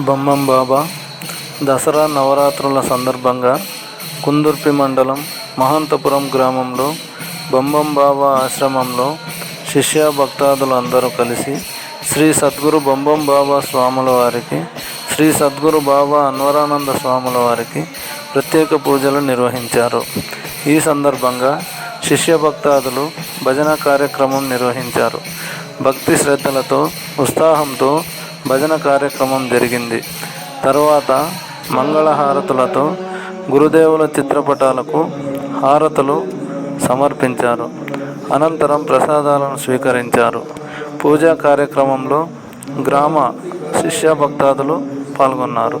బొమ్మం బాబా. దసరా నవరాత్రుల సందర్భంగా కుందుర్పి మండలం మహంతపురం గ్రామంలో బొమ్మం బాబా ఆశ్రమంలో శిష్య భక్తాదులు అందరూ కలిసి శ్రీ సద్గురు బొంబం బాబా స్వాముల వారికి శ్రీ సద్గురు బాబా అన్వరానంద స్వాముల వారికి ప్రత్యేక పూజలు నిర్వహించారు. ఈ సందర్భంగా శిష్య భక్తాదులు భజన కార్యక్రమం నిర్వహించారు. భక్తి శ్రద్ధలతో ఉత్సాహంతో భజన కార్యక్రమం జరిగింది. తరువాత మంగళహారతులతో గురుదేవుల చిత్రపటాలకు హారతులు సమర్పించారు. అనంతరం ప్రసాదాలను స్వీకరించారు. పూజా కార్యక్రమంలో గ్రామ శిష్య భక్తాదులు పాల్గొన్నారు.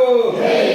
Senhor. Ei.